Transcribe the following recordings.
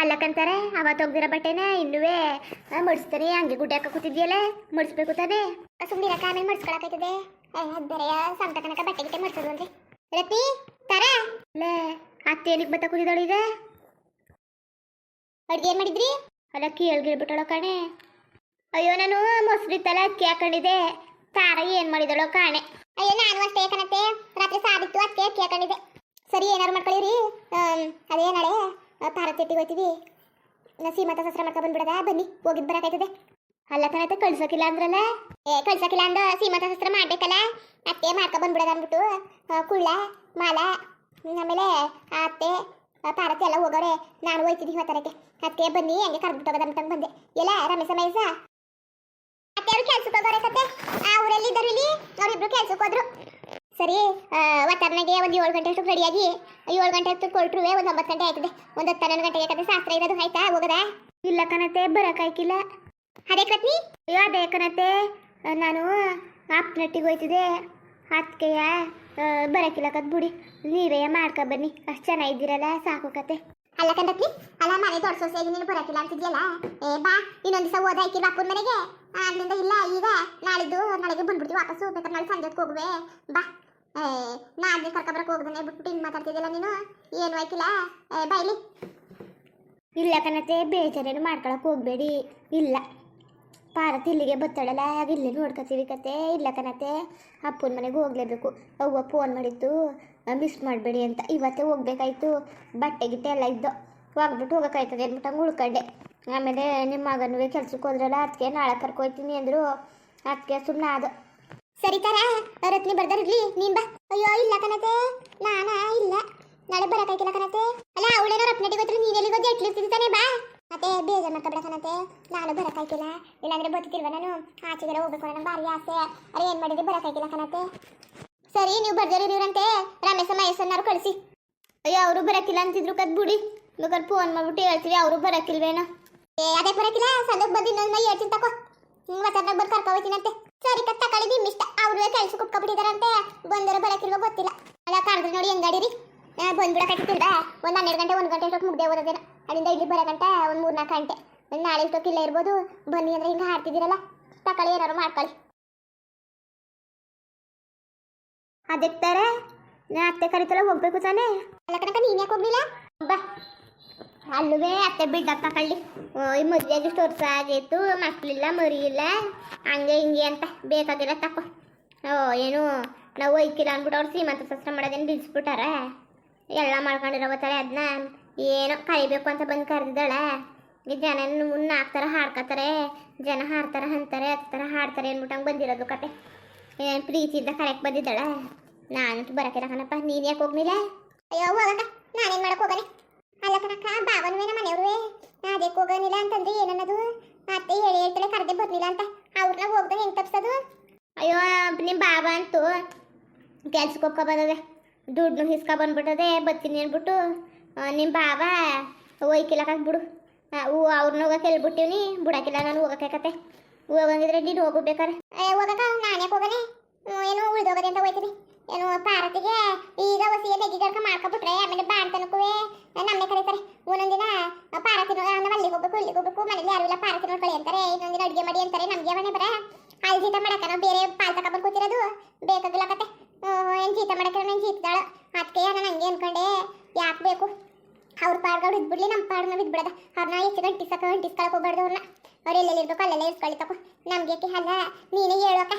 ಅಲ್ಲಕ್ಕಂತಾರೆ ಅವತ್ತು ಹೋಗ್ದಿರೋ ಬಟ್ಟೆನ ಇನ್ನುವೇ ಮಡಿಸ್ತಾನೆ ಹಂಗೆ ಗುಡ್ಡೆ ಹಾಕ ಕೂತಿದ್ಯಲ್ಲ, ಮಡಿಸ್ಬೇಕು ತಾನೆ? ಸುಮ್ಮನೆ ಆಮೇಲೆ ಮಡಿಸ್ಕೊಳಕೈತದೆ ಅದು ಬೇರೆ ಸಂತ ಕನಕ ಬಟ್ಟೆ ಗಿಟ್ಟೆ ಮಡ್ಸೋದು ಅಂದ್ರೆ. ರತಿ ತರ? ಲೇ ಅತ್ತೆ ಏನಕ್ಕೆ ಬತ್ತ ಕೂತಿದ್ದಾಳು ಈಗ? ಅಡ್ಗೆ ಏನ್ ಮಾಡಿದ್ರಿ? ಅಲ್ಲ ಕೇಳ್ಗಿಳ್ಬಿಟ್ಟಳು ಕಣೆ. ಅಯ್ಯೋ, ನಾನು ಮೊಸರು ತಲೆ ಅಕ್ಕಿ ಹಾಕೊಂಡಿದ್ದೆ. ತಾರ ಏನು ಮಾಡಿದಳೋ ಕಾಣೆ. ಅಯ್ಯೋ, ನಾನು ಅಷ್ಟೇ ಕಣತ್ತೆ. ರಾತ್ರಿ ಸಾರಿತ್ತು, ಅಕ್ಕಿ ಅಕ್ಕಿ ಹಾಕೊಂಡಿದ್ದೆ. ಸರಿ, ಏನಾರು ಮಾಡ್ಕೊಳ್ಳಿರಿ ಅದೇ ನಾಳೆ ತಾರ ತಿಟ್ಟಿಗೆ ಹೋಯ್ತೀವಿ. ನಾ ಸೀಮಂತ ಸಸ್ರ ಮಾಡ್ಕೊ ಬಂದ್ಬಿಡದ? ಬನ್ನಿ, ಹೋಗಿದ್ ಬರಕಾಯ್ತದೆ. ಅಲ್ಲ ಕಣತ್ತೆ ಕಳ್ಸೋಕಿಲ್ಲ ಅಂದ್ರಲ್ಲ? ಏ, ಕಳ್ಸೋಕಿಲ್ಲ ಅಂದ ಸೀಮಂತ ಸಸ್ರ ಮಾಡ್ಬೇಕಲ್ಲ? ಅತ್ತೆ ಮಾಡ್ಕೊ ಬಂದ್ಬಿಡದ ಅಂದ್ಬಿಟ್ಟು. ಕುಳ್ಳ, ಮಾಲ ಆಮೇಲೆ ಅತ್ತೆ ಪಾರತಿ ಎಲ್ಲ ಹೋಗೋರೆ, ನಾನು ಹೋಯ್ತೀನಿ ಇವತ್ತರಕ್ಕೆ ಅತ್ತೆ, ಬನ್ನಿ, ಹಂಗೆ ಕರ್ದ್ಬಿಟ್ಟು ಹೋಗೋದ ಅಂದ್ಬಿಟ್ಟು ಬಂದೆ. ಎಲ್ಲ, ರಮೇಶ, ಮಹೇಶ? ಅತ್ತೆ ಅವ್ರು ಕೆಲ್ಸಕ್ಕೆ ಹೋಗೋರೆ ಕತೆ ಆ ಊರಲ್ಲಿ ಇದ್ದರು ಇಲ್ಲಿ? ಅವರಿಬ್ರು ಕೆಲ್ಸಕ್ಕೆ ಹೋದ್ರು. ಸರಿ ಒತ್ತರ್ನಾಗೆ ಒಂದು ಏಳು ಗಂಟೆ ಅಷ್ಟು ರೆಡಿಯಾಗಿ ಏಳು ಗಂಟೆ ಅಷ್ಟು ಕೊಟ್ಟರುವೆ ಒಂದು ಒಂಬತ್ತು ಗಂಟೆ ಆಯ್ತದೆ. ಒಂದು ಹತ್ತು ಹನ್ನೊಂದು ಗಂಟೆಗೆ ಕತೆ ಶಾಸ್ತ್ರ ಇರೋದು ಆಯ್ತಾ? ಹೋಗದ? ಇಲ್ಲ ಕಣತೆ ಬರಕಾಯ್ಕಿಲ್ಲ ಅದೇ ಕತ್ನಿ ಅಯ್ಯೋ ಅದೇ ಕಣತೆ ನಾನು ಆಪ್ನಟ್ಟಿಗೆ ಹೋಯ್ತಿದೆ. ಅದಕ್ಕೆಯ ಬರಕಿಲ್ಲ ಕತ್ ಬಿಡಿ. ನೀವೇ ಮಾಡ್ಕೊ ಬನ್ನಿ. ಅಷ್ಟು ಚೆನ್ನಾಗಿದ್ದೀರಲ್ಲ ಸಾಕು ಕತೆ. ಅಲ್ಲ ಕಂಡತ್ನಿ ಅಲ್ಲ ಮನೆ ಸೊಸೆಗೆ ನೀನು ಬರಕಿಲ್ಲ ಅಂತಿದ್ಯಲ್ಲ? ಏ ಬಾ ಇನ್ನೊಂದು ದಿವಸ ಓದ ಹಾಕಿ ಬಾಪುನ ಮನೆಗೆ. ಆಗ್ಲಿಂದ ಇಲ್ಲ ಈಗ ನಾಳಿದ್ದು ನಾಳೆಗೆ ಬಂದ್ಬಿಡ್ತೀವಿ ವಾಪಸ್ಸು ಬೇಕಾದ್ರೆ ನಾಳೆ ಸಂಜೆ ಹೋಗುವೆ. ಬಾ. ಏ ನಾಳೆ ಕರ್ಕೊಬರಕ್ಕೆ ಹೋಗ್ದಾನೆ ಬಿಟ್ಬಿಟ್ಟು ಹಿಂಗೆ ಮಾತಾಡ್ತಿದ್ದಿಲ್ಲ ನೀನು? ಏನು ಆಯ್ತಿಲ್ಲ ಬಾಯ್ಲಿ ಇಲ್ಲ. ಕಣತೆ, ಬೇಜಾರೇನು ಮಾಡ್ಕೊಳಕ್ ಹೋಗ್ಬೇಡಿ. ಇಲ್ಲ. ಪಾರತ್ ಇಲ್ಲಿಗೆ ಬತ್ತಾಳಲ್ಲ ಆಗ ಇಲ್ಲೇ ನೋಡ್ಕೊತೀವಿ ಕತೆ. ಇಲ್ಲ ಕಣತೆ, ಅಪ್ಪನ ಮನೆಗೆ ಹೋಗ್ಲೇಬೇಕು. ಅವ್ವ ಫೋನ್ ಮಾಡಿತ್ತು ಮಿಸ್ ಮಾಡಬೇಡಿ ಅಂತ. ಇವತ್ತೇ ಹೋಗ್ಬೇಕಾಯ್ತು. ಬಟ್ಟೆ ಗಿಟ್ಟೆ ಎಲ್ಲ ಇದ್ದು, ಹೋಗ್ಬಿಟ್ಟು ಹೋಗೋಕ್ಕಾಯ್ತದೆ ಅಂದ್ಬಿಟ್ಟು ಹಂಗೆ ಉಳ್ಕೊಂಡೆ. ಆಮೇಲೆ ನಿಮ್ಮ ಮಗನಿಗೆ ಕೆಲ್ಸಕ್ಕೆ ಹೋದ್ರಲ್ಲ, ಅದಕ್ಕೆ ನಾಳೆ ಕರ್ಕೊಯ್ತೀನಿ ಅಂದರು. ಅದಕ್ಕೆ ಸುಮ್ಮನೆ ಅದು ಸರಿ ತರ, ರತ್ನಿ ಬರ್ದಾರಿರ್ಲಿ ನೀನ್ ಬಾ. ಅಯ್ಯೋ, ಇಲ್ಲ ಕಣತೆ. ನಾನ, ಇಲ್ಲ. ನಾಳೆ ಬರಕಾಯ್ಕಿಲ್ಲ ಕಣತೆ. ಅಲ್ಲ, ಅವಳೇನೋ ರತ್ನಡಿ ಗೊತ್ತಿಲ್ಲ ನೀನ್ ಎಲ್ಲಿ ಗೊತ್ತಿ ಎಟ್ಲಿ ತಾನೇ, ಬಾ. ಮತ್ತೆ ಬೇಜಾರ್ ಮಾಡ್ಕೊಬೇಡ ಕಣತೆ. ನಾನು ಬರಕಾಯ್ಕಿಲ್ಲ ಇಲ್ಲಾಂದ್ರೆ ಬದುಕಿಲ್ವ ನಾನು? ಆಚೆಗೆಲ್ಲ ಹೋಗ್ಬೇಕು ನನ್ನ ಭಾರಿ ಆಸೆ. ಅರೆ, ಏನ್ ಮಾಡಿದ್ರೆ? ಬರಕಾಯ್ಕಿಲ್ಲ ಕಣತೆ. ಸರಿ, ನೀವು ಇವ್ರಂತೆ ರಮೇಶ ಮಹೇಶನ್ನಾರು ಕಳಿಸಿ. ಅಯ್ಯೋ, ಅವರು ಬರಕಿಲ್ಲ ಅಂತಿದ್ರು ಕದ್ ಬಿಡಿ ಬೇಕಾದ್ರೆ ಫೋನ್ ಮಾಡ್ಬಿಟ್ಟು ಹೇಳ್ತೀವಿ, ಅವರು ಬರಕಿಲ್ವೇನೋ ಏ, ಅದೇ ಬರಕಿಲ್ಲ ಸದಕ್ ಬಂದು ಇನ್ನೊಂದು ಮೈ ಹೇಳ್ತೀನಿ ತಕೋ. ಹಿಂಗ್ ಮತ್ತೆ ಬಂದು ಕರ್ಕೊ ಹೋಗ್ತೀನಂತೆ ಸರಿ, ಕತ್ ನಿಮ್ ಇಷ್ಟ ಅವ್ರು ಕೆಲ್ಸಕ್ಕೆ ಕುಟ್ಕೊಬಿಟ್ಟಿದಾರಂತೆ. ಬಂದರೋ ಬರಕಿರೋ ಗೊತ್ತಿಲ್ಲ. ಅಲ್ಲ ಕರೆದ್ರೆ ನೋಡಿ ಹೆಂಗಾಡಿರಿ ಬಂದ್ಬಿಡಕ್ಕಾಗ್ತಿಲ್ವಾ ಒಂದು ಹನ್ನೆರಡು ಗಂಟೆ, ಒಂದು ಗಂಟೆ ಅಷ್ಟೊತ್ತು ಮುಗ್ದೆ ಓದೋದೇನ ಅಲ್ಲಿಂದ ಇಲ್ಲಿ ಬರೋ ಗಂಟೆ ಒಂದು ಮೂರು ನಾಲ್ಕು ಗಂಟೆ ನಾಳೆ ಇಷ್ಟೊತ್ತು ಇಲ್ಲೇ ಇರ್ಬೋದು. ಬನ್ನಿ ಅಂದ್ರೆ ಹಿಂಗೆ ಹಾಡ್ತಿದ್ದೀರಲ್ಲ. ತಕೊಳ್ಳಿ ಏನಾರು ಮಾಡ್ಕೊಳ್ಳಿ. ತರ ನಾ ಅತ್ತೆ ಕರಿತಲ್ಲ ಹೋಗ್ಬೇಕು ತಾನೆ. ಅಲ್ಲ ಕನಕ ನೀನ್ ಯಾಕೆ ಹೋಗ್ಲಿಲ್ಲ? ಬಾ. ಅಲ್ಲವೇ ಅತ್ತೆ ಬಿಡ್ಡ ತಕೊಳ್ಳಿ. ಈ ಮದುವೆಗೆ ಇಷ್ಟು ವರ್ಷ ಆಗಿತ್ತು ಮಕ್ಕಳಿಲ್ಲ ಮರಿ ಇಲ್ಲ ಹಂಗೆ ಹಿಂಗೆ ಅಂತ ಬೇಕಾಗಿಲ್ಲ ತಕೋ. ಏನು ನಾವು ಒಯ್ಕಿಲ್ಲ ಅಂದ್ಬಿಟ್ಟು ಅವ್ರು ಸೀಮಂತ ಶಸ್ತ್ರ ಮಾಡೋದೇನು ಬಿಡಿಸ್ಬಿಟ್ಟಾರ? ಎಲ್ಲ ಮಾಡ್ಕೊಂಡಿರೋತಾರೆ ಅದನ್ನ ಏನೋ ಕರಿಬೇಕು ಅಂತ ಬಂದು ಕರೆದಿದ್ದಾಳೆ. ಈ ಜನ ಮುನ್ನ ಹಾಕ್ತಾರೆ ಹಾಡ್ಕೊತಾರೆ ಜನ ಹಾಡ್ತಾರೆ, ಅಂತಾರೆ ಹತ್ತರ ಹಾಡ್ತಾರೆ ಅಂದ್ಬಿಟ್ಟು ಬಂದಿರೋದು ಕತೆ. ಏನು ಪ್ರೀತಿಯಿಂದ ಕರೆಕ್ಟ್ ಬಂದಿದ್ದಾಳೆ. ನಾನಂತೂ ಬರಕಿಲ್ಲ ಕಣಪ್ಪ, ನೀನು ಯಾಕೆ ಹೋಗ್ಲಿಲ್ಲ ಅಯ್ಯೋ ಹೋಗಕ್ಕ ನಾನೇನು ಮಾಡಕ್ಕೆ ಹೋಗನೆ? ಅಲ್ಲ ಕಣಕ್ಕ ಬಾವನವೇನ ಮನೆಯವ್ರೇ ಅದಕ್ಕೆ ಹೋಗೋನಿಲ್ಲ ಅಂತಂದ್ರೆ ಏನನ್ನದು? ಮತ್ತೆ ಹೇಳಿ ಹೇಳ್ತಾಳೆ ಕರೆದೇ ಬರ್ಲಿಲ್ಲ ಅಂತ ಅವ್ರನ್ನ ಹೋಗ್ದಾಗ ಹೆಂಗೆ ತಪ್ಸೋದು ಅಯ್ಯೋ ನಿಮ್ಮ ಬಾಬಾ ಅಂತೂ ಕೆಲ್ಸಕ್ಕೆ ಹೋಗ್ಕೊ ಬಂದದೆ ದುಡ್ಡು ಹಿಸ್ಕೊ ಬಂದ್ಬಿಟ್ಟದೆ, ಬತ್ತೀನಿ ಅಂದ್ಬಿಟ್ಟು ನಿಮ್ಮ ಬಾಬಾ ಒಯ್ಕಿಲ್ಲಕ್ಕ ಬಿಡು. ಅವ್ರನ್ನ ಹೋಗಕ್ಕೆ ಹೇಳ್ಬಿಟ್ಟಿವ್ನಿ ಬಿಡಕ್ಕಿಲ್ಲ ನಾನು ಹೋಗಕ್ಕೆ ಹೋಗಂಗಿದ್ರೆ ನೀನು ಹೋಗ್ಬೇಕಾರೆ ಹೋಗಕ್ಕ, ನಾನೇ ಹೋಗನೆ? ಏನು ಉಳಿದೋಗದೆ ಅಂತ ಹೋಯ್ತೀನಿ. ಏನು ಪಾರತಿಗೆ ಈಗ ಹೊಸಿಗೆ ನೆಗ್ಗಿ ಕರ್ಕ ಮಾಡ್ಕೊಬಿಟ್ರೆ ಆಮೇಲೆ ಬಾಣ್ತನಕ್ಕೂ ನಮ್ಮನೆ ಕರೀತಾರೆ. ಒಂದೊಂದಿನ ಪಾರತಿ ನಮ್ಮ ಅಲ್ಲಿಗೆ ಹೋಗ್ಬೇಕು, ಇಲ್ಲಿಗೆ ಹೋಗ್ಬೇಕು, ಮನೇಲಿ ಯಾರು ಇಲ್ಲ ಪಾರತಿ ನೋಡ್ಕೊಳ್ಳಿ ಅಂತಾರೆ. ಇನ್ನೊಂದಿನ ಅಡುಗೆ ಮಾಡಿ ಅಂತಾರೆ. ನಮಗೆ ಮನೆ ಬರ? ಅಲ್ಲಿ ಜೀತ ಮಾಡಕ್ಕ ನಾವು ಬೇರೆ ಪಾಲ್ ತಗೊಂಡು ಕೂತಿರೋದು. ಬೇಕಾಗಿಲ್ಲ ಕತೆ. ಏನು ಜೀತ ಮಾಡಕ್ಕೆ ನಾನು ಜೀತದಾಳ ಅದಕ್ಕೆ ನಾನು ಹಂಗೆ ಅನ್ಕೊಂಡೆ. ಯಾಕೆ ಬೇಕು? ಅವ್ರ ಪಾಡ್ಗಳು ಇದ್ಬಿಡ್ಲಿ ನಮ್ಮ ಪಾಡ್ ನಾವು ಇದ್ಬಿಡದ. ಅವ್ರನ್ನ ಎಷ್ಟು ಗಂಟೆ ಸಕ ಗಂಟಿಸ್ಕೊಳಕ್ ಹೋಗ್ಬಾರ್ದು ಅವ್ರನ್ನ ಅವ್ರು ಎಲ್ಲೆಲ್ಲಿ ಇರ್ಬೇಕು ಅಲ್ಲೆಲ್ಲ ಇಸ್ಕೊಳ್ಳಿ ತಗೋ. ನಮ್ಗೆ ಅಲ್ಲ? ನೀನೇ ಹೇಳೋಕ?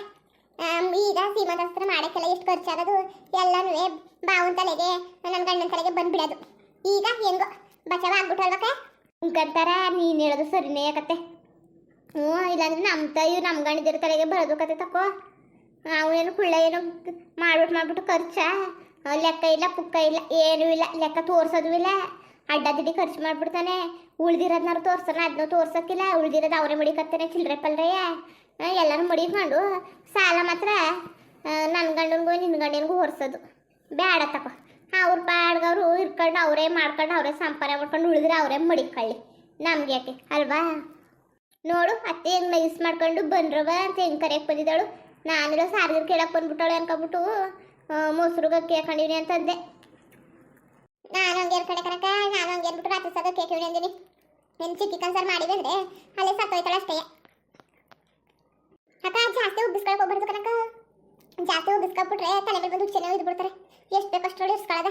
ಈಗ ಸೀಮಂತಸ್ತ್ರ ಮಾಡಕ್ಕೆಲ್ಲ ಎಷ್ಟು ಖರ್ಚಾಗೋದು ಎಲ್ಲನೂ ಬಾವನ್ ತಲೆಗೆ ನನ್ನ ಗಂಡನ ತಲೆಗೆ ಬಂದ್ಬಿಡೋದು. ಈಗ ಹೆಂಗೋ? ಬಚಾವ ಆಗ್ಬಿಟ್ಟು ಅಲ್ವಕ್ಕ ಉಂಕಂತಾರ ನೀನು ಹೇಳೋದು ಸರಿನೇ ಕತೆ. ಹ್ಞೂ, ಇಲ್ಲಾಂದ್ರೆ ನಮ್ಮ ತಾಯಿ ನಮ್ಮ ಗಂಡದಿರ ತಲೆಗೆ ಬರೋದು ಕತೆ ತಕೋ. ಏನು ಕುಳ್ಳ ಏನು ಮಾಡ್ಬಿಟ್ಟು ಮಾಡ್ಬಿಟ್ಟು ಖರ್ಚ? ಲೆಕ್ಕ ಇಲ್ಲ, ಪುಕ್ಕ ಇಲ್ಲ, ಏನೂ ಇಲ್ಲ, ಲೆಕ್ಕ ತೋರ್ಸೋದು ಇಲ್ಲ. ಅಡ್ಡ ದಿಡ್ಡಿ ಖರ್ಚು ಮಾಡ್ಬಿಡ್ತಾನೆ. ಉಳ್ದಿರೋದ್ನಾರು ತೋರ್ಸೋಣ ಅದನ್ನ ತೋರ್ಸಕ್ಕಿಲ್ಲ. ಉಳ್ದಿರೋದು ಅವರೇ ಮಡಿಕತ್ತಾನೆ ಚಿಲ್ಲರೆ ಪಲ್ರಯ್ಯ ಎಲ್ಲನೂ ಮಡಿಕೊಂಡು ಸಾಲ ಮಾತ್ರ ನನ್ನ ಗಂಡನಿಗೂ ನಿನ್ನ ಗಂಡನಿಗೂ ಹೊರ್ಸೋದು. ಬೇಡ ತಕೋ. ಅವ್ರ ಪಾಡ್ಗವ್ರು ಇರ್ಕೊಂಡು ಅವರೇ ಮಾಡ್ಕೊಂಡು ಅವರೇ ಸಂಪಾದನೆ ಮಾಡ್ಕೊಂಡು ಉಳಿದ್ರೆ ಅವರೇ ಮಡಿಕೊಳ್ಳಿ. ನಮ್ಗೆ ಯಾಕೆ, ಅಲ್ವಾ? ನೋಡು, ಅತ್ತೆ ಹೆಂಗ್ ಮೈಸ್ ಮಾಡ್ಕೊಂಡು ಬಂದ್ರವ ಅಂತ ಹೆಂಗ್ ಕರೆಯಕ್ ಬಂದಿದ್ದಾಳು. ನಾನಿರೋ ಸಾರಿಗೆ ಕೇಳಕ್ ಬಂದ್ಬಿಟ್ಟಾಳೆ ಅನ್ಕೊಬಿಟ್ಟು ಮೊಸರುಗ ಕೇಳ್ಕೊಂಡಿನಿ ಅಂತಂದೆ. ನಾನು ಹಂಗೆ ಕಡೆ ಕರಕ ನಾನು ಹಂಗೆ ಅಂದ್ಬಿಟ್ಟು ರಾತ್ರಿ ಸದ ಹಿಡಿ ಅಂದಿನಿ. ಹೆಂಗೆ ಚಿಕ್ಕಿ ಸರ್ ಮಾಡಿದೆ ಅಂದ್ರೆ ಅಲ್ಲೇ ಸತ್ತೋಯ್ತಾಳ ಅಷ್ಟೇ. ಅಕ್ಕ, ಜಾಸ್ತಿ ಉಬ್ಬಿಸ್ಕೊಳಕ್ಕೆ ಹೋಗ್ಬಾರ್ದು ಕನಕ ಜಾಸ್ತಿ ಉಬ್ಬಿಸ್ಕೊಬಿಟ್ರೆ ತಲೆ ಮೇಲೆ ಬಂದು ಚೆನ್ನಾಗಿ ಇದ್ಬಿಡ್ತಾರೆ ಎಷ್ಟು ಬೇಕಷ್ಟು ಇಸ್ಕೊಳ್ಳೋದ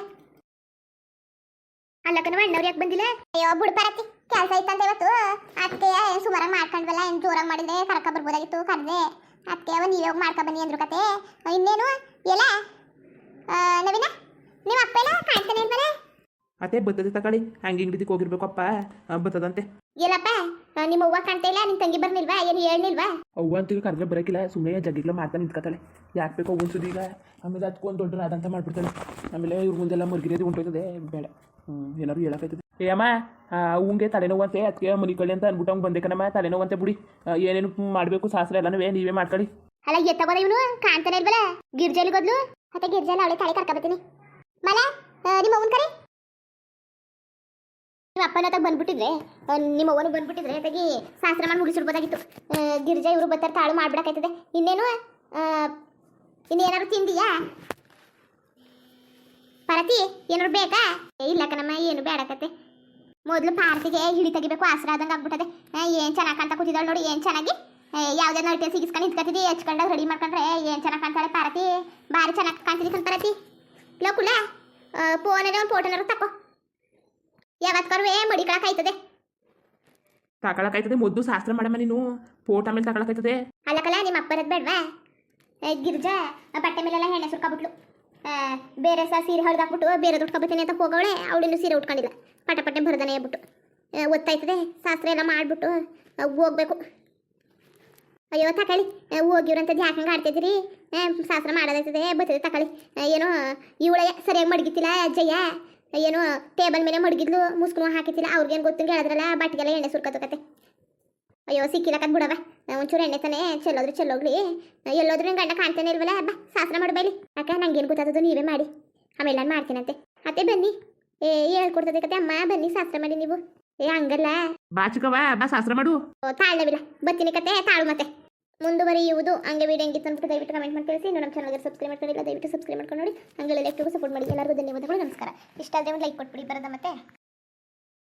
ಅಲ್ಲಕ್ಕನ ಅಣ್ಣವ್ರು ಯಾಕೆ ಬಂದಿಲ್ಲ? ಅಯ್ಯೋ ಬಿಡು ಬರತ್ತಿ ಕೆಲಸ ಇತ್ತಂತ ಇವತ್ತು. ಅದಕ್ಕೆ ಸುಮಾರಾಗಿ ಮಾಡ್ಕೊಂಡ್ವಲ್ಲ ಏನು ಜೋರಾಗಿ ಮಾಡಿದ್ರೆ ಕರ್ಕ ಬರ್ಬೋದಾಗಿತ್ತು ಕರೆದೆ. ಅದಕ್ಕೆ ಅವ ನೀವೇ ಹೋಗಿ ಮಾಡ್ಕೊ ಬನ್ನಿ ಅಂದ್ರು ಕತೆ. ಇನ್ನೇನು? ಎಲ್ಲ? ನವೀನ? ನಿಮ್ಮ ಅಪ್ಪ ಎಲ್ಲ ಕಾಣ್ತಾನೆ ಅಂತಾನೆ ಅತ್ತೆ ಬರ್ತದೆ ತಗೊಳ್ಳಿ. ಹಂಗೆ ಅಂಗಡಿಗೆ ಹೋಗಿರ್ಬೇಕಪ್ಪ. ಬರ್ತದಂತೆ ಎಲ್ಲಪ್ಪ ನಿಮ್ಮ ಅವ್ವ ಕಾಣ್ತಾ ಇಲ್ಲ ನಿನ್ ತಂಗಿ ಬರ್ನಿಲ್ವಾ ಏನು ಹೇಳ್ನಿಲ್ವಾ ಅವ್ವ ಅಂತೀಗ ಕರೆದ್ರೆ ಬರಕಿಲ್ಲ ಸುಮ್ಮನೆ ಜಗ್ಗಿಗ್ಲ ಮಾಡ್ತಾ ನಿಂತ್ಕೊತಾಳೆ. ಯಾಕೆ ಬೇಕು ಸುದ್ದಿ ಈಗ. ಆಮೇಲೆ ಅದಕ್ಕೊಂದು ದೊಡ್ಡ ರಾದಂತ ಮಾಡ್ಬಿಡ್ತಾಳೆ. ಆಮೇಲೆ ಇವ್ರ ಮುಂದೆಲ್ಲ ಮುರುಗಿರೋದು ಉಂಟೋಗ್ತದೆ ಬೇಡ. ಏನಾರು ಹೇಳೋಕ್ಕಾಯ್ತದೆ ಏ, ಅಮ್ಮ ಅವಂಗೆ ತಲೆನೋವು ಅಂತೆ ಅದಕ್ಕೆ ಮನಿ ಕಳ್ಳಿ ಅಂತ ಅಂದ್ಬಿಟ್ಟು ಅವ್ನು ಬಂದೆ ಕಣಮ್ಮ, ತಲೆನೋವಂತೆ ಬಿಡಿ. ಏನೇನು ಮಾಡಬೇಕು ಶಾಸ್ತ್ರ ಎಲ್ಲನೂ ನೀವೇ ಮಾಡ್ಕೊಳ್ಳಿ. ಅಲ್ಲ ಎತ್ತಗೋದ ಇವನು? ಕಾಣ್ತಾನೆ ಇಲ್ವಲ್ಲ? ಗಿರ್ಜಲಿ ಗೊದ್ಲು ಮತ್ತೆ ಗಿರ್ಜಲಿ ಅವಳೆ ತಲೆ ಕರ್ಕೊಬತ್ತೀನಿ ಮಲ ನಿಮ್ಮ ಅವನ ಕರೆ? ನಿಮ್ಮ ಅಪ್ಪನ ಹತ್ರ ಬಂದ್ಬಿಟ್ಟಿದ್ರೆ ನಿಮ್ಮ ಅವನು ಬಂದ್ಬಿಟ್ಟಿದ್ರೆ ತೆಗಿ ಶಾಸ್ತ್ರ ಮಾಡಿ ಮುಗಿಸಿಡ್ಬೋದಾಗಿತ್ತು ಗಿರ್ಜಾ ಇವರು ಬರ್ತಾರೆ, ತಾಳು ಮಾಡ್ಬಿಡಕ್ಕಾಯ್ತದೆ ಇನ್ನೇನು? ಇನ್ನೇನಾದ್ರು ತಿಂದಿಯಾ? ಪರತಿ ಏನಾರು ಬೇಕಾ? ಇಲ್ಲ ಕಣಮ್ಮ ಏನು ಬೇಡಕತೆ ಮೊದಲು ಪಾರ್ತಿಗೆ ಹಿಡಿ ತೆಗಿಬೇಕು ಆಸರ ಆದಂಗೆ ಆಗ್ಬಿಟ್ಟದೆ. ಏನು ಚೆನ್ನಾಗಿ ಕಾಣ್ತಾ ಕೂತಿದ್ದಾಳೆ ನೋಡಿ ಏನು ಚೆನ್ನಾಗಿ. ಯಾವುದೇ ನೈಟೆ ಸಿಗಿಸ್ಕೊಂಡು ನಿಂತ್ಕೊತಿದ್ದಿ ಹೆಚ್ಕೊಂಡಾಗ ರೆಡಿ ಮಾಡ್ಕೊಂಡ್ರೆ ಏನು ಚೆನ್ನಾಗಿ ಕಾಣ್ತಾಳೆ ಪಾರತಿ. ಭಾರಿ ಚೆನ್ನಾಗಿ ಕಾಣ್ತಿದ್ದಿ ಕಣ್ ಪಾರತಿ. ಲೋಕುಲ ಫೋನಲ್ಲಿ ಒಂದು ಫೋಟೋನಾರು ತಕೋ. ಯಾವತ್ಕರು ಏ ಮಡಿಕೊಳಕಾಯ್ತದೆ ತಗೊಳಕಾಯ್ತದೆ ಮೊದಲು ಶಾಸ್ತ್ರ ಮಾಡಮ್ಮ ನೀನು. ಫೋಟೋ ಮೇಲೆ ತಗೊಳಕಾಯ್ತದೆ ಅಲ್ಲಕಲ್ಲ ನಿಮ್ಮ ಅಪ್ಪರದ್ದು ಬೇಡವಾ? ಗಿರ್ಜಾ ಬಟ್ಟೆ ಮೇಲೆಲ್ಲ ಹೆಣ್ಣೆ ಸುರ್ಕೊಬಿಟ್ಲು. ಬೇರೆ ಸಹ ಸೀರೆ ಹೊಡೆದಾಕ್ಬಿಟ್ಟು ಬೇರೆ ಉಟ್ಕೊಬತ್ತೀನಿ ಅಂತ ಹೋಗೋಳೆ ಅವಳಿನೂ ಸೀರೆ ಉಟ್ಕೊಂಡಿಲ್ಲ. ಪಟ ಪಟ್ಟೆ ಬರ್ದನೆ ಹೇಳ್ಬಿಟ್ಟು. ಒತ್ತಾಯ್ತದೆ ಶಾಸ್ತ್ರ ಎಲ್ಲ ಮಾಡಿಬಿಟ್ಟು ಹೋಗ್ಬೇಕು. ಅಯ್ಯೋ ತಕಳಿ. ಆ, ಅಂತ ಯಾಕೆ ಹಂಗೆ ಆಡ್ತಿದ್ದೀರಿ ಆ, ಶಾಸ್ತ್ರ ಮಾಡೋದಾಯ್ತದೆ ಬರ್ತದೆ ತಕಳಿ. ಏನೋ ಇವಳೆ ಸರಿಯಾಗಿ ಮಡಗಿತ್ತಿಲ್ಲ ಅಜ್ಜಯ್ಯ ಏನೋ ಟೇಬಲ್ ಮೇಲೆ ಮಡಗಿದ್ಲು ಮುಸ್ಕುನು ಹಾಕಿತ್ತಿಲ್ಲ ಅವ್ರಿಗೇನು ಗೊತ್ತಿಲ್ಲ ಹೇಳಿದ್ರಲ್ಲ ಬಟ್ಟೆಗೆಲ್ಲ ಎಣ್ಣೆ ಸುರ್ಕೋತಕತ್ತೆ ಅಯ್ಯೋ ಸಿಕ್ಕಿಲ್ಲ ಕದ್ ಬಿಡವ ಒಂಚೂರು ಎಣ್ಣೆ ತಾನೆ ಚೆಲ್ಲೋದ್ರೆ ಚೆಲ್ಲೋಗ್ಲಿ. ಎಲ್ಲೋದ್ರೂ ಗಂಡ ಕಾಣ್ತಾನೆ ಇಲ್ವಲ್ಲ? ಬಾ ಶಾಸ್ತ್ರ ಮಾಡಬೇಡಿ ಅಕ್ಕ ನಂಗೇನು ಗೊತ್ತಾದದು ನೀವೇ ಮಾಡಿ. ಆಮೇಲೆ ನಾನು ಮಾಡ್ತೀನಂತೆ. ಅತ್ತೆ ಬನ್ನಿ. ಏ ಹೇಳ್ಕೊಡ್ತದೆ ಕತೆ ಅಮ್ಮ ಬನ್ನಿ ಶಾಸ್ತ್ರ ಮಾಡಿ ನೀವು. ಏ ಹಂಗಲ್ಲ. ಬಾ ಚಿಕ್ಕವ್ವ ಬಾ ಶಾಸ್ತ್ರ ಮಾಡು. ಓ ತಾಳ್ನವಿಲ್ಲ ಬತ್ತೀನಿ ಕತೆ ತಾಳು ಮತ್ತೆ. ಮುಂದುವರಿಯುವುದು ಹಂಗೆ ವಿಡಿಯೋ ಹೆಂಗಿತ್ತು ಅಂದ್ಬಿಟ್ಟು ದಯವಿಟ್ಟು ಕಮೆಂಟ್ ಮಾಡಿ ತಿಳಿಸಿ ನಮ್ಮ ಚಾನಲ್ಗೆ ಸಬ್ಸ್ಕ್ರೈಬ್ ಮಾಡ್ಕೊಂಡಿಲ್ಲ ದಯವಿಟ್ಟು ಸಬ್ಸ್ಕ್ರೈಬ್ ಮಾಡ್ಕೊಂಡು ನೋಡಿ. ಹಂಗೆ ಲೈಕ್ ಸಪೋರ್ಟ್ ಮಾಡಿ. ಎಲ್ಲರಿಗೂ ಧನ್ಯವಾದಗಳು ನಮಸ್ಕಾರ. ಇಷ್ಟ ಆದರೆ ಒಂದು ಲೈಕ್ ಕೊಟ್ಬಿಡಿ ಬರೋದ ಮತ್ತೆ?